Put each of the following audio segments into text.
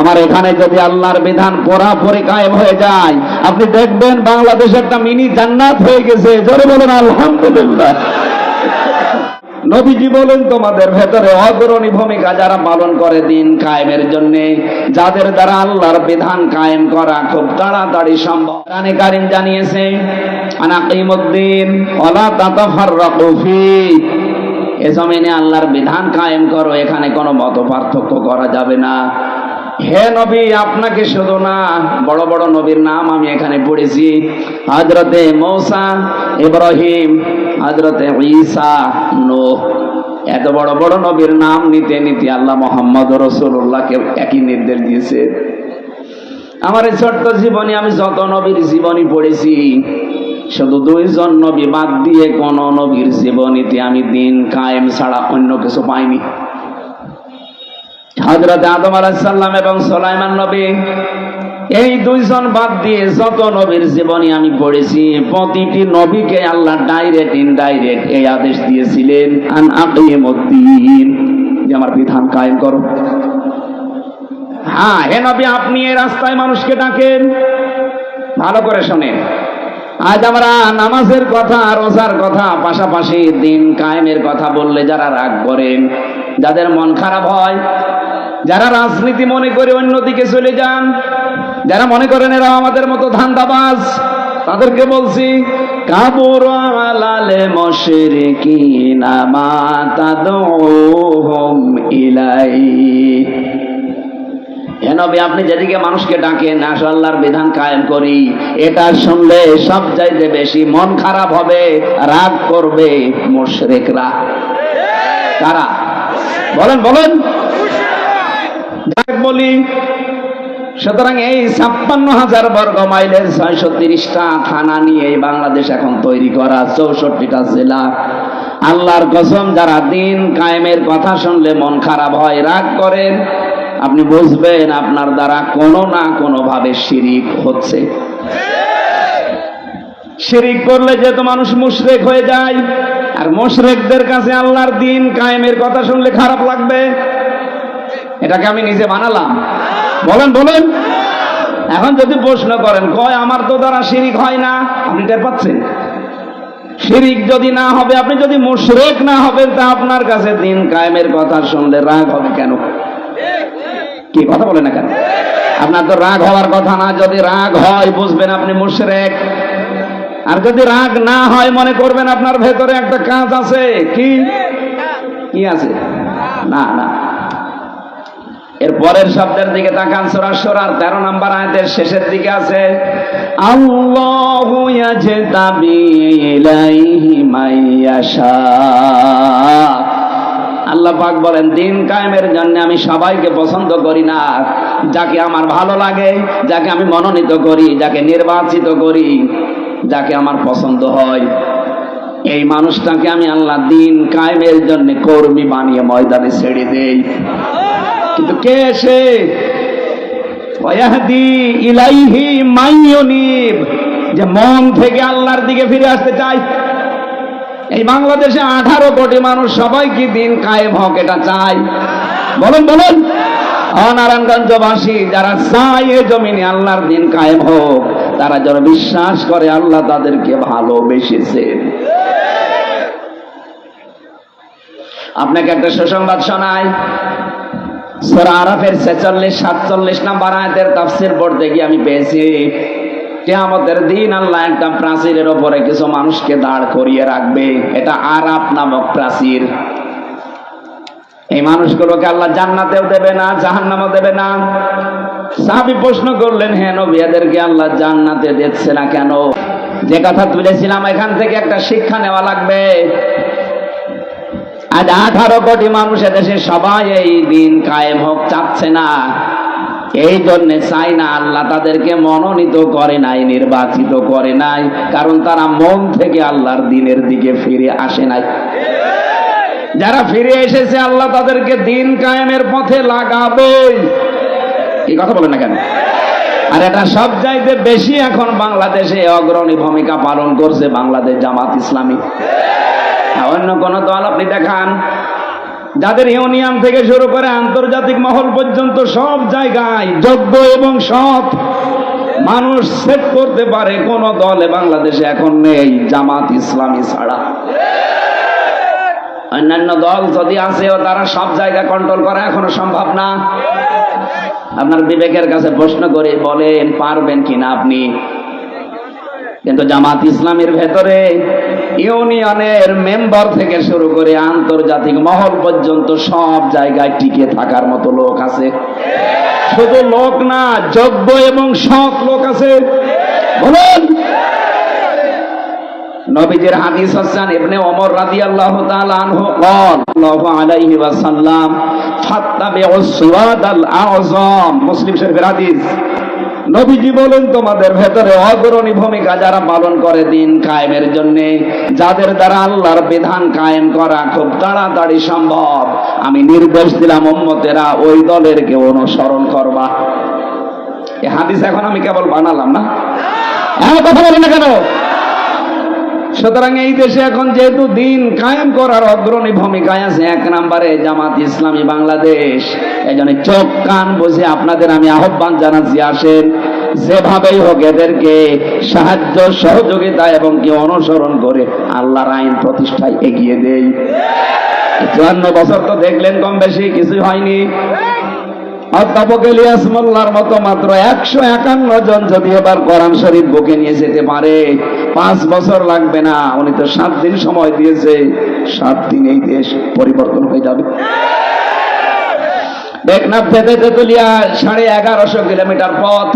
আমার এখানে যদি আল্লাহর বিধান পুরাপুরি কায়েম হয়ে যায়, আপনি দেখবেন বাংলাদেশ একটা মিনি জান্নাত হয়ে গেছে। জোরে বলেন, আলহামদুলিল্লাহ। নবীজি বলেন, তোমাদের ভেতরে অগ্রণী ভূমিকা যারা পালন করে দিন কায়েমের জন্য, যাদের দ্বারা আল্লাহর বিধান কায়েম করা খুব তাড়াতাড়ি সম্ভব। রানী কারিম জানিয়েছে আনাকিমুদ্দিন ওয়ালা তাতাফাররাকু ফি। এ জমিনে আল্লাহর বিধান কায়েম করো, এখানে কোনো মত পার্থক্য করা যাবে না। হে নবী, আপনাকে শুধু না বড় বড় নবীর নাম আমি এখানে পড়েছি। হজরতে মৌসা ইব্রাহিম হজরতে ঈসা, নূহ। এত বড় বড় নবীর নাম নিতে নিতে আল্লাহ মোহাম্মদ রসুল্লাহকে একই নির্দেশ দিয়েছে। আমার এই ছোট্ট জীবনে আমি যত নবীর জীবনী পড়েছি, শুধু দুইজন নবী বাদ দিয়ে কোন নবীর জীবনীতে আমি দিন কায়েম ছাড়া অন্য কিছু পাইনি। হজরত আদম আলাহিসাল্লাম এবং সোলাইমান নবী, এই দুইজন বাদ দিয়ে যত নবীর জীবনী আমি পড়েছি, প্রতিটি নবীকে আল্লাহ ডাইরেক্ট ইনডাইরেক্ট এই আদেশ দিয়েছিলেন, আন যে আমার বিধান কায়েম করো। হ্যাঁ হে নবী, আপনি এই রাস্তায় মানুষকে ডাকেন। ভালো করে শোনেন। আজ আমরা নামাজের কথা, রোজার কথা, পাশাপাশি দিন কায়েমের কথা বললে যারা রাগ করেন, যাদের মন খারাপ হয় যারা রাজনীতি মনে করে অন্যদিকে চলে যান, যারা মনে করেন এরা আমাদের মতো ধান্দাবাজ, তাদেরকে বলছি কাবুর আলালে মশরিকিনা মা তাদউহুম ইলাই হে আপনি যেদিকে মানুষকে ডাকেন আসো আল্লাহর বিধান কায়েম করি। এটা শুনলে সব চাইতে বেশি মন খারাপ হবে, রাগ করবে মুশরিকরা। কারা? বলেন বলেন। বলি, সুতরাং এই ছাপ্পান্ন হাজার বর্গ মাইলের ছয়শো তিরিশটা থানা নিয়ে এই বাংলাদেশ এখন তৈরি করা চৌষট্টিটা জেলা। আল্লাহর কসম, যারা দিন কায়েমের কথা শুনলে মন খারাপ হয়, রাগ করেন। আপনি বুঝবেন আপনার দ্বারা কোনো না কোনো ভাবে শিরিক হচ্ছে। শিরিক করলে যেহেতু মানুষ মুশরেক হয়ে যায়, আর মুশরেকদের কাছে আল্লাহর দিন কায়েমের কথা শুনলে খারাপ লাগবে। এটাকে আমি নিজে বানালাম। বলেন বলেন। এখন যদি প্রশ্ন করেন, কয়, আমার তো দ্বারা শিরিক হয় না? আপনি টের পাচ্ছেন? শিরিক যদি না হবে, আপনি যদি মুশরেক না হবেন, তা আপনার কাছে দিন কায়েমের কথা শুনলে রাগ হবে কেন? কি কথা বলে না কেন? আপনার তো রাগ হওয়ার কথা না, যদি রাগ হয়, বুঝবেন আপনি মুশরেক। আর যদি রাগ না হয়, মনে করবেন আপনার ভেতরে একটা কাজ আছে। কি? কি আছে? না না। এর পরের শব্দের দিকে তাকান, সূরা সূরার 13 নম্বর আয়াতের শেষের দিকে আছে আল্লাহ পাক বলেন, দিন কায়েমের জন্য আমি সবাইকে পছন্দ করি না। যাকে আমার ভালো লাগে, যাকে আমি মনোনীত করি, যাকে নির্বাচিত করি, যাকে আমার পছন্দ হয়। এই মানুষটাকে আমি আল্লাহ দিন কায়েমের জন্য কর্মী বানিয়ে ময়দানে ছেড়ে দেই। কিন্তু কে সে? ওয়াহদি ইলাইহি মাইয়ুনিব যে মন থেকে আল্লাহর দিকে ফিরে আসতে চায়। এই বাংলাদেশে আঠারো কোটি মানুষ সবাই কি দিন কায়েম হোক এটা চায়? বলুন বলুন। অনারায়ণগঞ্জবাসী যারা চায় এ জমিনে আল্লাহর দিন কায়েম হোক, তারা যারা বিশ্বাস করে আল্লাহ তাদেরকে ভালোবেসেছে। আপনাকে একটা সুসংবাদ শোনায় সূরা আরাফের 46 47 নাম্বার আয়াতের তাফসীর পড়তে গিয়ে আমি পেয়েছি দিন আল্লাহ একটা প্রাচীরের ওপরে কিছু মানুষকে দাঁড় করিয়ে রাখবে। এটা নামক প্রাচীর। এই মানুষগুলোকে আল্লাহ জান্নাতেও দেবে না, জাহান্নামও দেবে না। প্রশ্ন করলেন হ্যাঁ নবী, এদেরকে আল্লাহ জান্নাতে দিচ্ছে না কেন? যে কথা তুলেছিলাম, এখান থেকে একটা শিক্ষা নেওয়া লাগবে। আজ আঠারো কোটি মানুষ দেশে সবাই এই দিন কায়েম হোক চাচ্ছে না। এই জন্যে চাই না আল্লাহ তাদেরকে মনোনীত করে নাই, নির্বাচিত করে নাই, কারণ তারা মন থেকে আল্লাহর দিনের দিকে ফিরে আসে নাই। যারা ফিরে এসেছে, আল্লাহ তাদেরকে দিন কায়েমের পথে লাগাবেই। এই কথা বলেন না কেন? আর এটা সব চাইতে বেশি এখন বাংলাদেশে অগ্রণী ভূমিকা পালন করছে বাংলাদেশ জামাত ইসলামী। অন্য কোন দল আপনি দেখান। যাদের ইউনিয়ন থেকে শুরু করে আন্তর্জাতিক মহল পর্যন্ত সব জায়গায় যোগ্য এবং সৎ মানুষ সেট করতে পারে, কোন দলে বাংলাদেশে এখন নেই জামাত ইসলামী ছাড়া। অন্যান্য দল যদি আসেও তারা সব জায়গা কন্ট্রোল করা এখনও সম্ভব না। আপনার বিবেকের কাছে প্রশ্ন করে বলেন, পারবেন কিনা আপনি? কিন্তু জামাত ইসলামের ভেতরে ইউনিয়নের মেম্বার থেকে শুরু করে আন্তর্জাতিক মহল পর্যন্ত সব জায়গায় টিকে থাকার মতো লোক আছে শুধু লোক না যোগ্য এবং সৎ লোক আছে বলুন নবীজির হাদিস হাসান ইবনে ওমর রাদিয়াল্লাহু তাআলা আনহু قال الله عليه وسلم فاتبعوا الصراط الاعظم মুসলিম শরীফের হাদিস নবীজি বলেন, তোমাদের ভেতরে অগ্রণী ভূমিকা যারা পালন করে দিন কায়েমের জন্য, যাদের দ্বারা আল্লাহর বিধান কায়েম করা খুব তাড়াতাড়ি সম্ভব, আমি নির্দেশ দিলাম উম্মতেরা ওই দলের কে অনুসরণ করবা। এ হাদিস এখন আমি কেবল বানালাম না? হ্যাঁ কথা বলি না কেন? সুতরাং এই দেশে এখন যেহেতু দিন কায়েম করার অগ্রণী ভূমিকায় আছে, এক নম্বরে জামাত ইসলামী বাংলাদেশ। এই জন্য চোখ, কান বুঝে আপনাদের আমি আহ্বান জানাচ্ছি, আসেন। যেভাবেই হোক এদেরকে সাহায্য, সহযোগিতা এবং কি অনুসরণ করে আল্লাহর আইন প্রতিষ্ঠায় এগিয়ে দেই। চুয়ান্ন বছর তো দেখলেন কম বেশি কিছু হয়নি। অধ্যাপক ইলিয়াস মোল্লার মতো মাত্র একশো একান্ন জন যদি এবার কোরআন শরীফ বুকে নিয়ে যেতে পারে, পাঁচ বছর লাগবে না, উনি তো সাত দিন সময় দিয়েছে, সাত দিন এই দেশ পরিবর্তন হয়ে যাবে। টেকনাফ থেকে তেতুলিয়া সাড়ে এগারোশো কিলোমিটার পথ।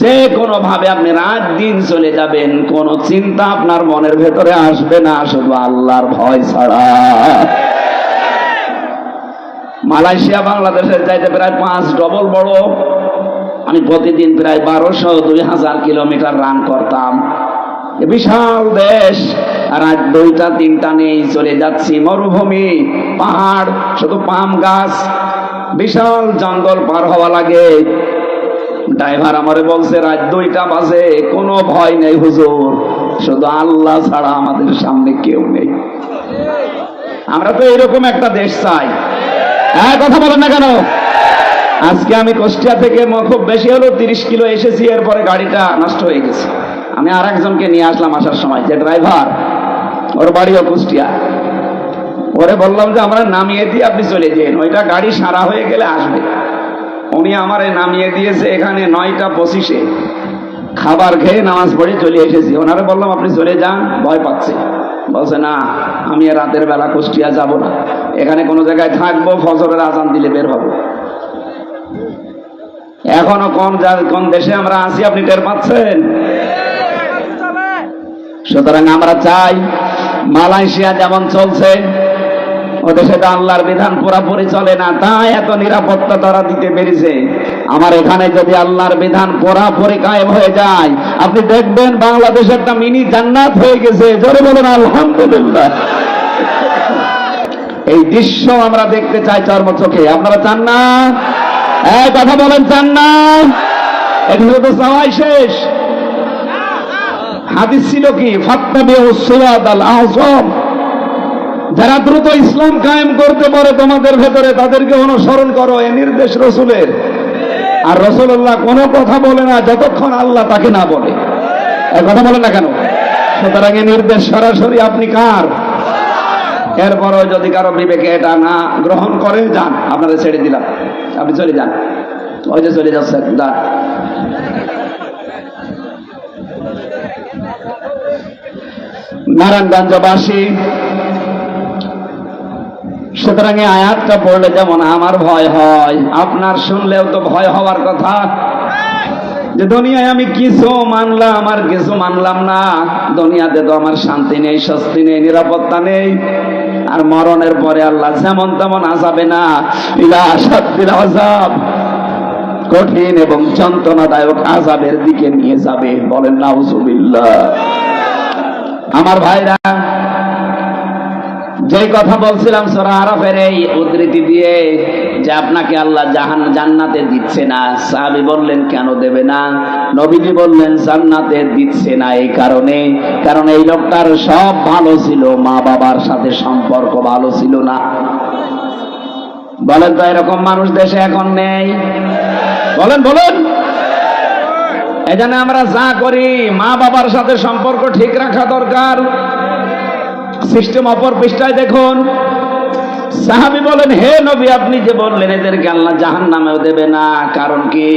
যে কোনো ভাবে আপনি রাত দিন চলে যাবেন, কোন চিন্তা আপনার মনের ভেতরে আসবে না, শুধু আল্লাহর ভয় ছাড়া। মালয়েশিয়া বাংলাদেশের চাইতে প্রায় পাঁচ ডবল বড়। আমি প্রতিদিন প্রায় বারোশো দুই হাজার কিলোমিটার রান করতাম। বিশাল দেশ। আজ দুইটা, তিনটা নেই চলে যাচ্ছি মরুভূমি, পাহাড়, শুধু পাম গাছ। বিশাল জঙ্গল পার হওয়া লাগে। ড্রাইভার আমারে বলছে, রাত দুইটা বাজে, কোনো ভয় নেই হুজুর। শুধু আল্লাহ ছাড়া আমাদের সামনে কেউ নেই। আমরা তো এরকম একটা দেশ চাই। হ্যাঁ কথা বলেন না কেন? আজকে আমি কুষ্টিয়া থেকে খুব বেশি হলো তিরিশ কিলো এসেছি, এরপরে গাড়িটা নষ্ট হয়ে গেছে। আমি আর একজনকে নিয়ে আসলাম আসার সময়, যে ড্রাইভার, ওর বাড়িও কুষ্টিয়া। ওরে বললাম যে, আমরা নামিয়ে দিয়ে আপনি চলে যেন, ওইটা গাড়ি সারা হয়ে গেলে আসবে। উনি আমারে নামিয়ে দিয়েছে এখানে নয়টা পঁচিশে। খাবার খেয়ে নামাজ পড়ে চলে এসেছি। ওনারে বললাম, আপনি চলে যান, ভয় পাচ্ছে। বলছে, না, আমি রাতের বেলা কুষ্টিয়া যাব না। এখানে কোনো জায়গায় থাকব, ফজরের আজান দিলে বের হব। এখনও কোন কোন দেশে আমরা আছি, আপনি টের পাচ্ছেন? সুতরাং আমরা চাই, মালয়েশিয়া যেমন চলছে দেশে তো আল্লাহর বিধান পুরাপুরি চলে না, তাই এত নিরাপত্তা তারা দিতে পেরেছে। আমার এখানে যদি আল্লাহর বিধান পুরাপুরি কায়েম হয়ে যায়, আপনি দেখবেন বাংলাদেশ একটা মিনি জান্নাত হয়ে গেছে। জোরে বলুন, আলহামদুলিল্লাহ। এই দৃশ্য আমরা দেখতে চাই চর্ম চোখে। আপনারা চান না? কথা বলেন, চান না? এখানে তো চাওয়াই শেষ। হাদিস ছিল কি? ফাত্তাবি উসওয়াদ আল আযম যারা দ্রুত ইসলাম কায়েম করতে পারে তোমাদের ভেতরে, তাদেরকে অনুসরণ করো, এ নির্দেশ রসুলের। আর রসুল্লাহ কোনো কথা বলে না, যতক্ষণ আল্লাহ তাকে না বলে। কথা বলে না কেন? সুতরাং এ নির্দেশ সরাসরি আপনি কার? এরপরও যদি কারও বিবেকে এটা না গ্রহণ করে, যান, আপনাদের ছেড়ে দিলাম। আপনি চলে যান। ওই যে চলে যাচ্ছেন যান নারায়ণগঞ্জবাসী সুতরাং এই আয়াতটা পড়লে যেমন আমার ভয় হয়, আপনার শুনলেও তো ভয় হওয়ার কথা। যে দুনিয়ায় আমি কিছু মানলাম আর কিছু মানলাম না, দুনিয়াতে তো আমার শান্তি নেই, স্বস্তি নেই, নিরাপত্তা নেই। আর মরণের পরে আল্লাহ যেমন তেমন আসাবে না। কঠিন এবং যন্ত্রণাদায়ক আজাবের দিকে নিয়ে যাবে। বলেন, নাউজুবিল্লাহ। আমার ভাইরা যে কথা বলছিলাম সোরা আরফের এই উদ্ধৃতি দিয়ে, যে আপনাকে আল্লাহ জাহান, জান্নাতে দিচ্ছে না, সাহাবি বললেন, কেন দেবে না? নবীজি বললেন, জান্নাতে দিচ্ছে না এই কারণে, কারণ এই লোকটার সব ভালো ছিল, মা বাবার সাথে সম্পর্ক ভালো ছিল না। বলেন তো, এরকম মানুষ দেশে এখন নেই? বলেন বলেন। এই জন্য আমরা যা করি, মা বাবার সাথে সম্পর্ক ঠিক রাখা দরকার। সিস্টেম অপর পৃষ্ঠায় দেখুন। সাহাবি বলেন, হে নবী, আপনি যে বললেন, এদেরকে আল্লাহ জাহান নামেও দেবে না। কারণ কি?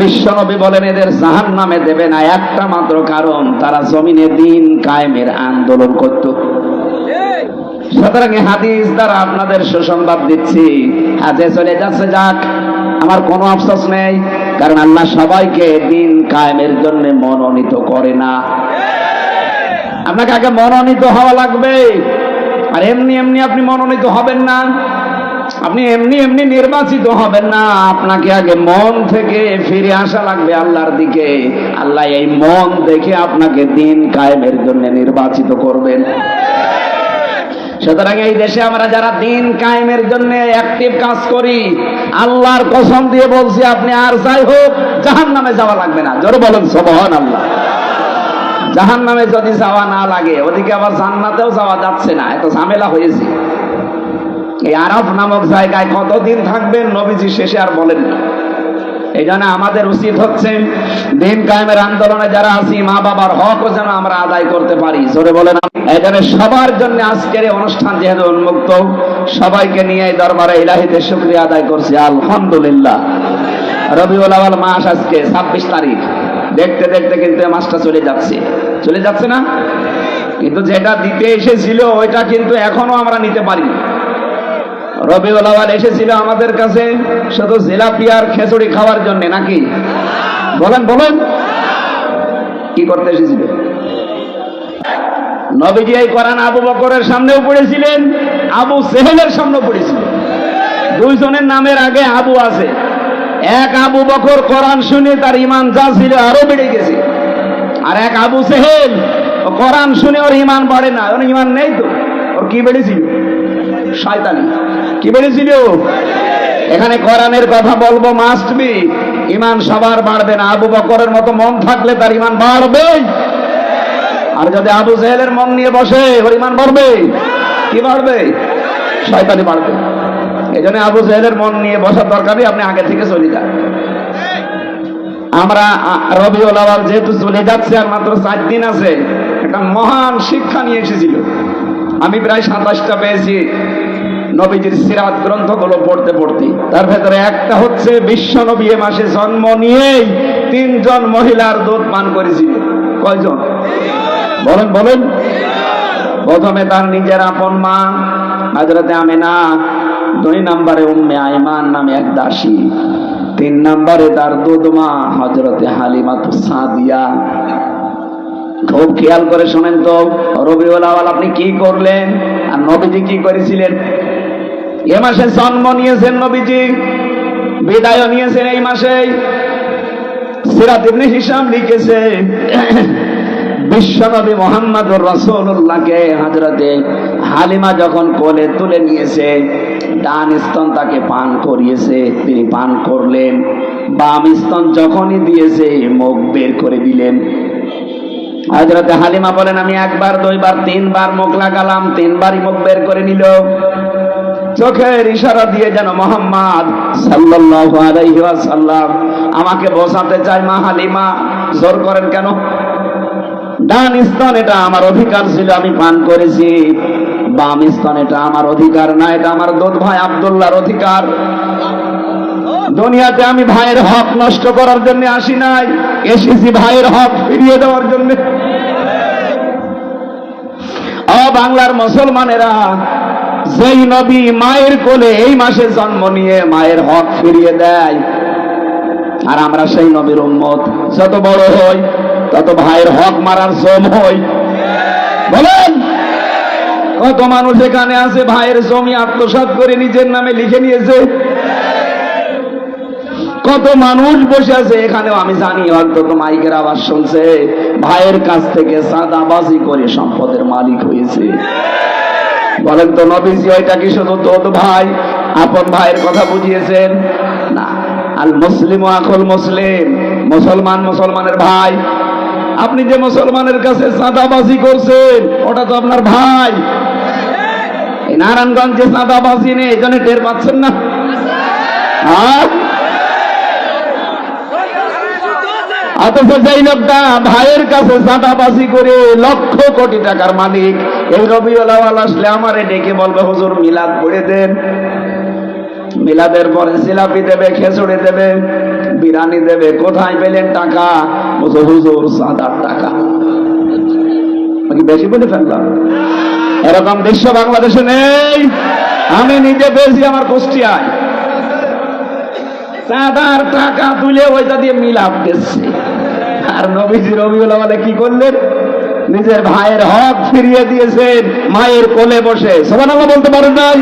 বিশ্ব নবী বলেন, এদের জাহান নামে দেবে না। একটা মাত্র কারণ, তারা জমিনে দিন কায়েমের আন্দোলন করত। সুতরাং হাদিস দ্বারা আপনাদের সুসংবাদ দিচ্ছি। হাজে চলে যাচ্ছে যাক, আমার কোনো আফসোস নেই, কারণ আল্লাহ সবাইকে দিন কায়েমের জন্য মনোনীত করে না। আপনাকে আগে মনোনীত হওয়া লাগবে। আর এমনি এমনি আপনি মনোনীত হবেন না। আপনি এমনি এমনি নির্বাচিত হবেন না। আপনাকে আগে মন থেকে ফিরে আসা লাগবে আল্লাহর দিকে। আল্লাহ এই মন দেখে আপনাকে দিন কায়েমের জন্য নির্বাচিত করবেন। সুতরাং এই দেশে আমরা যারা দিন কায়েমের জন্য অ্যাক্টিভ কাজ করি, আল্লাহর কসম দিয়ে বলছি, আপনি আর যাই হোক জাহান নামে যাওয়া লাগবে না। জোরে বলেন সবহান আল্লাহ জাহান নামে যদি যাওয়া না লাগে, ওদিকে আবার জান্নাতেও যাওয়া যাচ্ছে না, এত ঝামেলা হয়েছে। এই আরব নামক জায়গায় কতদিন থাকবেন নবীজি শেষে আর বলেন না। এই জন্য আমাদের উচিত হচ্ছে দিন কায়েমের আন্দোলনে যারা আছি, মা বাবার হকও যেন আমরা আদায় করতে পারি। জোরে বলেন এই জন্য সবার জন্য আজকের এই অনুষ্ঠান যেহেতু উন্মুক্ত, সবাইকে নিয়ে এই দরবারে ইলাহিতে শুক্রিয়া আদায় করছি। আলহামদুলিল্লাহ। রবিউল আওয়াল মাস আজকে ছাব্বিশ তারিখ। দেখতে দেখতে কিন্তু এই মাসটা চলে যাচ্ছে। চলে যাচ্ছে না? কিন্তু যেটা দিতে এসেছিল, ওইটা কিন্তু এখনও আমরা নিতে পারি রবিউল আওয়াল এসেছিল আমাদের কাছে শুধু জিলাপি আর খেচুড়ি খাওয়ার জন্য নাকি? বলেন বলেন। কি করতে এসেছিল? নবীজি এই কোরআন আবু বকরের সামনেও পড়েছিলেন, আবু সেহেলের সামনেও পড়েছিলেন। দুইজনের নামের আগে আবু আছে। এক আবু বকর কোরআন শুনে তার ইমান যা ছিল আরও বেড়ে গেছে। আর এক আবু সেহেল, ও কোরআন শুনে ওর ইমান বাড়ে না, ওর ইমান নেই তো। ওর কি বেড়েছিল? শয়তানি। কি বেড়েছিল? এখানে কোরআনের কথা বলব মাস্ট বি ইমান সবার বাড়বে না। আবু বকরের মতো মন থাকলে তার ইমান বাড়বে। আর যদি আবু জেহেলের মন নিয়ে বসে, ওর ইমান বাড়বে? কি বাড়বে? শয়তানি বাড়বে। এই জন্য আবু জেহেলের মন নিয়ে বসার দরকার নেই, আপনি আগে থেকে চলে যান। আমরা রবিউল আওয়াল যেহেতু চলে যাচ্ছে আর মাত্র চার দিন আছে, একটা মহান শিক্ষা নিয়ে এসেছিল। আমি প্রায় সাতাশটা পেয়েছি নবীজির সিরাত গ্রন্থগুলো পড়তে পড়তে। তার ভেতরে একটা হচ্ছে, বিশ্ব নবী এ মাসে জন্ম নিয়েই তিনজন মহিলার দুধ পান করেছিল। কয়জন? বলেন বলেন। প্রথমে তার নিজের আপন মা হাজরতে আমেনা, দুই নম্বরে উম্মে আইমান নামে এক দাসী। তিন নম্বরে তার দুধমা হজরতে হালিমা তো সাদিয়া। খুব খেয়াল করে শোনেন তো, রবিউল আওয়াল আপনি কি করলেন আর নবীজি কি করেছিলেন? এ মাসে জন্ম নিয়েছেন নবীজি, বিদায় নিয়েছেন এই মাসেই সিরাত ইবনে হিসাম লিখেছে, বিশ্বনবী মোহাম্মদুর রাসূলুল্লাহকে হযরতে হালিমা যখন কোলে তুলে নিয়েছে, ডান স্তন তাকে পান করিয়েছে, তিনি পান করলেন। বাম স্তন যখনই দিয়েছে, মুখ বের করে দিলেন। হযরতে হালিমা বলেন, আমি একবার, দুইবার, তিনবার মুখ লাগালাম, তিনবারই মুখ বের করে নিল। চোখের ইশারা দিয়ে যেন মোহাম্মদ সাল্লাল্লাহু আলাইহি ওয়াসাল্লাম আমাকে বসাতে চায়, মা হালিমা, জোর করেন কেন? ডান স্তন, এটা আমার অধিকার ছিল, আমি পান করেছি। বাম স্তন এটা আমার অধিকার না, এটা আমার দুধ ভাই আব্দুল্লাহর অধিকার। দুনিয়াতে আমি ভাইয়ের হক নষ্ট করার জন্য আসি নাই, এসেছি ভাইয়ের হক ফিরিয়ে দেওয়ার জন্য। বাংলার মুসলমানেরা, যেই নবী মায়ের কোলে এই মাসে জন্ম নিয়ে মায়ের হক ফিরিয়ে দেয়, আর আমরা সেই নবীর উম্মত। যত বড় হই, তত ভাইয়ের হক মারার জম হই। বলেন! কত মানুষ এখানে আছে, ভাইয়ের জমি আত্মসাৎ করে নিজের নামে লিখে নিয়েছে। কত মানুষ বসে আছে, এখানেও আমি জানি অন্তত মাইকের আওয়াজ শুনছে। ভাইয়ের কাছ থেকে সাদাবাজি করে সম্পদের মালিক হয়েছে। বলেন তো নবীজি, ওইটা কি শুধু তোদ ভাই? আপন ভাইয়ের কথা বুঝিয়েছেন? না, আল মুসলিম আখল মুসলিম, মুসলমান মুসলমানের ভাই। আপনি যে মুসলমানের কাছে চাঁদাবাজি করছেন, ওটা তো আপনার ভাই। নারায়ণগঞ্জে চাঁদাবাজি নেই এই জন্য টের পাচ্ছেন না। হ্যাঁ? অথচ যেই লোকটা ভাইয়ের কাছে চাঁদাবাজি করে লক্ষ কোটি টাকার মালিক, এই রবিউল আওয়াল আসলে আমারে ডেকে বলবে, হুজুর, মিলাদ পড়ে দেন। মিলাদের পরে জিলাপি দেবে খেচুড়ি দেবে বিরানি দেবে, কোথায় পেলেন টাকা? হুজুর, চাঁদার টাকা। বেশি বলে ফেললাম। এরকম দৃশ্য বাংলাদেশে নেই। আমি নিজে পেয়েছি আমার কুষ্টিয়ায়। চাঁদার টাকা তুলে ওইটা দিয়ে মিলাপ দিচ্ছে। আর নবীজি, রবিউল আমাদের কি করলেন? নিজের ভাইয়ের হক ফিরিয়ে দিয়েছেন, মায়ের কোলে বসে। সবান বলতে পারেন নাই?